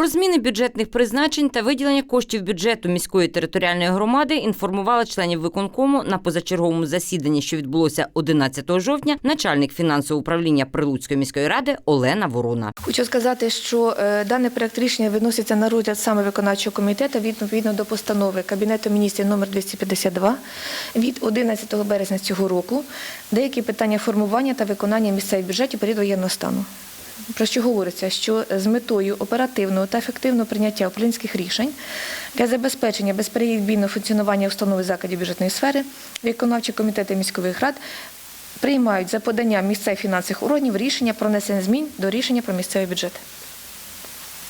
Про зміни бюджетних призначень та виділення коштів бюджету міської територіальної громади інформувала членів виконкому на позачерговому засіданні, що відбулося 11 жовтня, начальник фінансового управління Прилуцької міської ради Олена Ворона. Хочу сказати, що е, даний проект рішення виноситься на розгляд саме виконавчого комітету відповідно до постанови Кабінету міністрів номер 252 від 11 березня цього року. Деякі питання формування та виконання місцевих бюджетів період воєнного стану. Про що говориться, що з метою оперативного та ефективного прийняття управлінських рішень для забезпечення безперебійного функціонування установ і закладів бюджетної сфери виконавчі комітети міських рад приймають за поданням місцевих фінансових органів рішення про внесення змін до рішення про місцевий бюджет.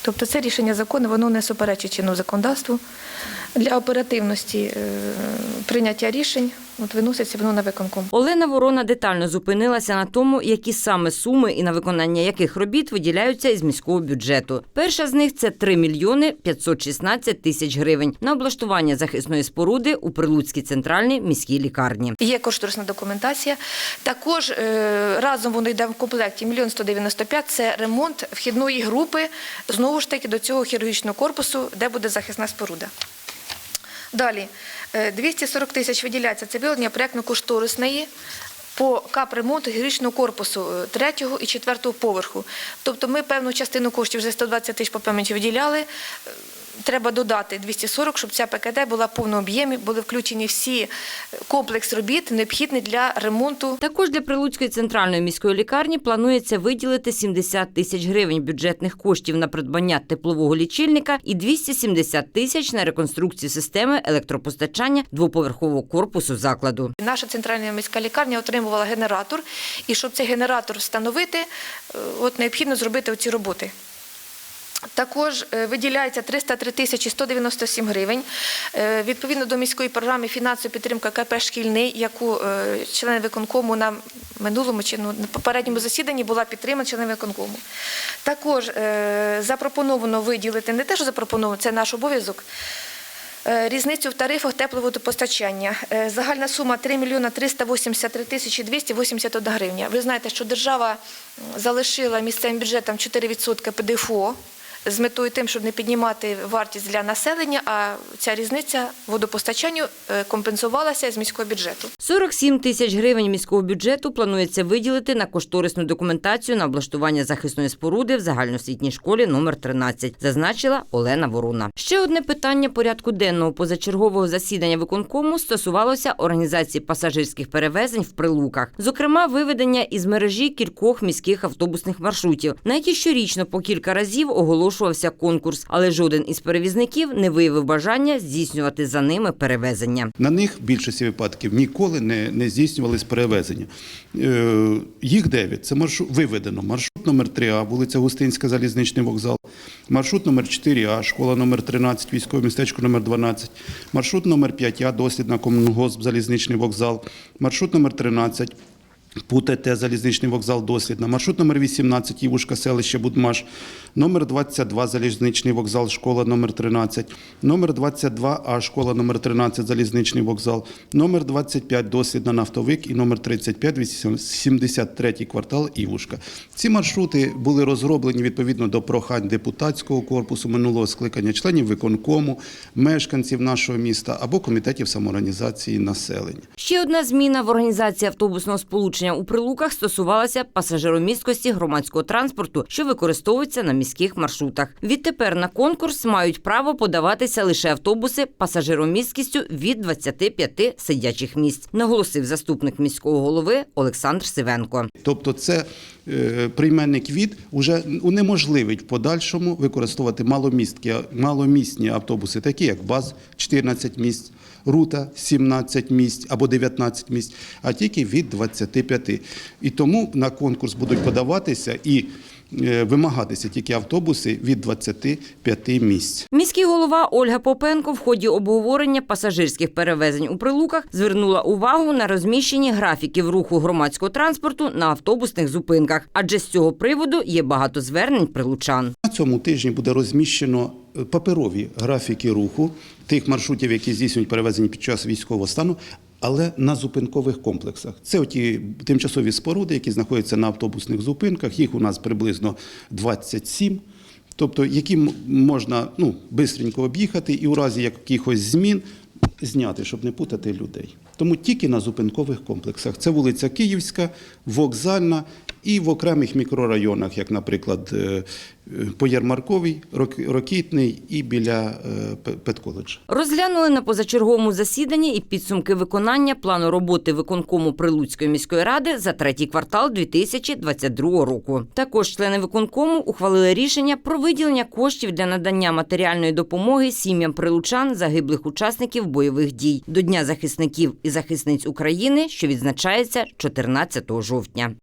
Тобто це рішення закону, воно не суперечить чинному законодавству. Для оперативності е, прийняття рішень от виноситься воно на виконком. Олена Ворона детально зупинилася на тому, які саме суми і на виконання яких робіт виділяються із міського бюджету. Перша з них це 3 мільйони 516 тисяч гривень на облаштування захисної споруди у Прилуцькій центральній міській лікарні. Є кошторисна документація. Також е, разом воно йде в комплекті 1 мільйон 195 – це ремонт вхідної групи, знову ж таки, до цього хірургічного корпусу, де буде захисна споруда. Далі, е, 240 тисяч виділяється, це виявлення проєктно-кошторисної по капремонту гірічного корпусу е, третього і четвертого поверху. Тобто ми певну частину коштів вже 120 тисяч по пам'яті виділяли. Е, Треба додати 240, щоб ця ПКД була в повному об'ємі, були включені всі комплекс робіт, необхідний для ремонту Також для Прилуцької центральної міської лікарні планується виділити 70 тисяч гривень бюджетних коштів на придбання теплового лічильника і 270 тисяч на реконструкцію системи електропостачання двоповерхового корпусу закладу. Наша центральна міська лікарня отримувала генератор, і щоб цей генератор встановити, е, от необхідно зробити оці роботи. Також е, виділяється 303 тисячі 197 гривень е, відповідно до міської програми фінансова підтримка КП «Шкільний», яку е, члени виконкому на минулому чи ну, на попередньому засіданні була підтримана членами виконкому. Також запропоновано виділити не те, що запропоновано, це наш обов'язок. Різницю в тарифах тепловодопостачання. Загальна сума 3 мільйона 383 тисячі 281 гривня. Ви знаєте, що держава залишила місцевим бюджетам 4% ПДФО з метою тим, щоб не піднімати вартість для населення, а ця різниця водопостачанню е, компенсувалася з міського бюджету. 47 тисяч гривень міського бюджету планується виділити на кошторисну документацію на облаштування захисної споруди в загальноосвітній школі номер 13, зазначила Олена Воруна. Ще одне питання порядку денного позачергового засідання виконкому стосувалося організації пасажирських перевезень в прилуках, зокрема виведення із мережі кількох міських автобусних маршрутів, на які щорічно по кілька разів оголошувався конкурс, але жоден із перевізників не виявив бажання здійснювати за ними перевезення. На них в більшості випадків ніколи не, не здійснювались перевезення. Е, їх дев'ять. Це маршрут виведено. Маршрут номер 3А, вулиця Густинська, залізничний вокзал. Маршрут номер 4А, школа номер 13, військове містечко номер 12. Маршрут номер 5А, дослідна комунгосп, залізничний вокзал. Маршрут номер 13. ПУТТ, залізничний вокзал Дослідна, маршрут номер 18, Івушка, селище Будмаш, номер 22, залізничний вокзал, школа номер 13, номер 22А, школа номер 13, залізничний вокзал, номер 25, Дослідна, нафтовик і номер 35, 73 квартал Івушка. Ці маршрути були розроблені відповідно до прохань депутатського корпусу минулого скликання, членів виконкому, мешканців нашого міста або комітетів самоорганізації населення. Ще одна зміна в організації автобусного сполучення у Прилуках стосувалася пасажиромісткості громадського транспорту, що використовується на міських маршрутах. Відтепер на конкурс мають право подаватися лише автобуси пасажиромісткістю від 25 сидячих місць, наголосив заступник міського голови Олександр Сивенко. Тобто це прийменник від уже унеможливить в подальшому використовувати маломісткі, маломісні автобуси, такі як БАЗ 14 місць, рута 17 місць або 19 місць, а тільки від 25. І тому на конкурс будуть подаватися і е, вимагатися тільки автобуси від 25 місць. Міський голова Ольга Попенко в ході обговорення пасажирських перевезень у Прилуках звернула увагу на розміщені графіків руху громадського транспорту на автобусних зупинках, адже з цього приводу є багато звернень прилучан. На цьому тижні буде розміщено е, паперові графіки руху тих маршрутів, які здійснюють перевезення під час військового стану, але на зупинкових комплексах. Це оті тимчасові споруди, які знаходяться на автобусних зупинках. Їх у нас приблизно 27. Тобто, які можна ну, бистренько об'їхати і у разі якихось змін зняти, щоб не путати людей. Тому тільки на зупинкових комплексах. Це вулиця Київська, Вокзальна і в окремих мікрорайонах, як, наприклад, е, е, Поєрмарковий, Рок- Рокітний і біля е, Розглянули на позачерговому засіданні і підсумки виконання плану роботи виконкому Прилуцької міської ради за третій квартал 2022 року. Також члени виконкому ухвалили рішення про виділення коштів для надання матеріальної допомоги сім'ям прилучан загиблих учасників бойових дій до Дня захисників і захисниць України, що відзначається 14 жовтня.